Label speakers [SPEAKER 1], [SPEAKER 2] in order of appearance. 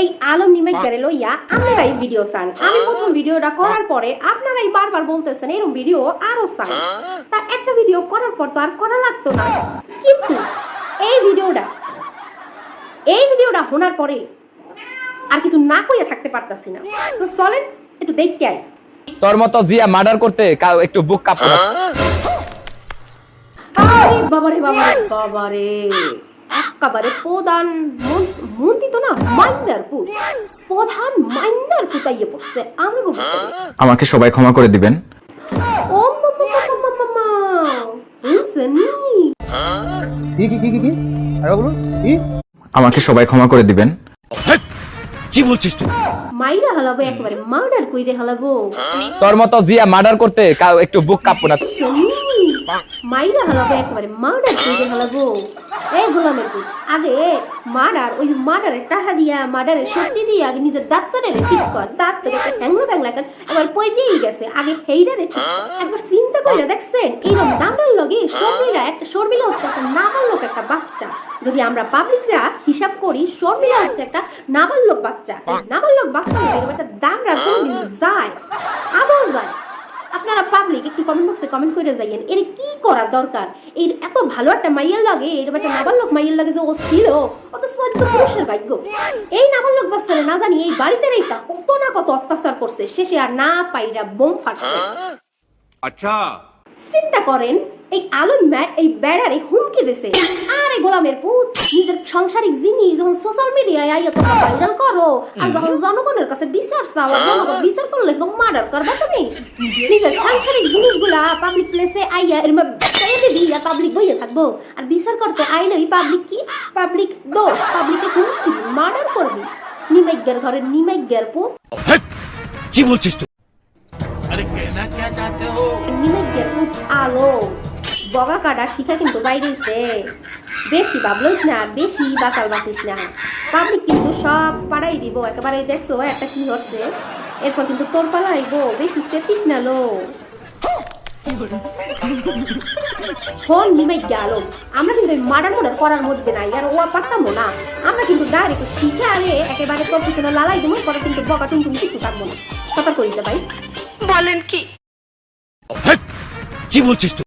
[SPEAKER 1] এই আলম গেলে লইয়া আপনারাই ভিডিও চান। আমি প্রথম ভিডিওটা করার পরে আপনারাই বারবার বলতেছেন এরকম ভিডিও আরও চান। তা একটা ভিডিও করার পর তো আর করা লাগতো না। কিন্তু এই ভিডিওটা এই ভিডিওটা শোনার পরে আর কিছু না কইয়া থাকতে পারতাছি না। তো চলেন একটু দেখতে আই।
[SPEAKER 2] তোর মতো জিয়া মার্ডার করতে একটু বুক না
[SPEAKER 1] আরে বাবারে বাবারে বাবারে। একেবারে প্রধান মাইন্দার পুত প্রধান মাইন্দার পুতাইয়ে পড়ছে আমি
[SPEAKER 2] আমাকে সবাই ক্ষমা করে দিবেন।
[SPEAKER 1] ও
[SPEAKER 3] কি কি কি কি কি? কি?
[SPEAKER 2] আমাকে সবাই ক্ষমা করে দিবেন।
[SPEAKER 1] মাইরা হালাবো একেবারে মার্ডার কইরে হালাবো।
[SPEAKER 2] তোর মতো জিয়া মার্ডার করতে একটু বুক কাঁপতো না।
[SPEAKER 1] মাইরা হালাবো একেবারে মার্ডার কইরে হালাবো। এই গোলামের আগে মার্ডার ওই মার্ডারের টাকা দিয়া মার্ডারের আগে নিজের ঠিক কর। কর। এবার গেছে। আগে হেইডারে একবার চিন্তা করে দেখছেন? লগে শর্মিলা একটা, শর্মিলা হচ্ছে একটা একটা বাচ্চা। যদি আমরা পাবলিকরা হিসাব করি, শর্মিলা হচ্ছে একটা নাবালক বাচ্চা। নাবালক বাচ্চা এরকম একটা কোনদিন যায়। আবার যায়। আপনারা পাবলিক একটু কমেন্ট বক্সে কমেন্ট করে যাইয়েন। এর কি করা দরকার। এর এত ভালো একটা মাইয়ের লাগে এর একটা লোক মাইয়ের লাগে যে ও ছিল অত সহ্য পুরুষের ভাগ্য। এই নাবালক বাস্তবে না জানি এই বাড়িতে রেখা কত না কত অত্যাচার করছে শেষে আর না পাইরা বোম ফাটছে।
[SPEAKER 4] আচ্ছা।
[SPEAKER 1] চিন্তা করেন এই আলম ম্যাট এই বেড়ারে হুমকি দিছে আরে গোলামের পুত নিজের সাংসারিক জিনিস যখন সোশ্যাল মিডিয়ায় আইয়া তো ভাইরাল করো আর যখন জনগণের কাছে বিচার চাও জনগণ বিচার করলে তো মার্ডার করবা তুমি নিজের সাংসারিক জিনিসগুলা পাবলিক প্লেসে আইয়া এর মধ্যে দিয়া পাবলিক বইয়ে থাকব আর বিচার করতে আইলেই পাবলিক কি পাবলিক দোষ পাবলিকে হুমকি মার্ডার করবে নিমাইজ্ঞের ঘরে নিমাইজ্ঞের পুত
[SPEAKER 4] কি বলছিস তুই আরে কেনা কে যাতে হো
[SPEAKER 1] নিমাইজ্ঞের পুত আলো বগা কাটা শিখা কিন্তু বাইরেছে। বেশি ভাবলোস না বেশি বাঁচাল বাঁচিস না। পাবলিক কিন্তু সব পাড়াই দিব একেবারে দেখছ একটা কি হচ্ছে? এরপর কিন্তু তোর পালা আইব বেশি চেতিস না লো। ফোন নিমাই গেল। আমরা কিন্তু মার্ডার মোডার করার মধ্যে নাই আর ও পারতামও না। আমরা কিন্তু ডাইরেক্ট শিখে আরে একেবারে তোর পিছনে লালাই দেবো পরে কিন্তু বকা টুন কিছু থাকব না। কথা কইতে ভাই
[SPEAKER 4] কি বলছিস তুই?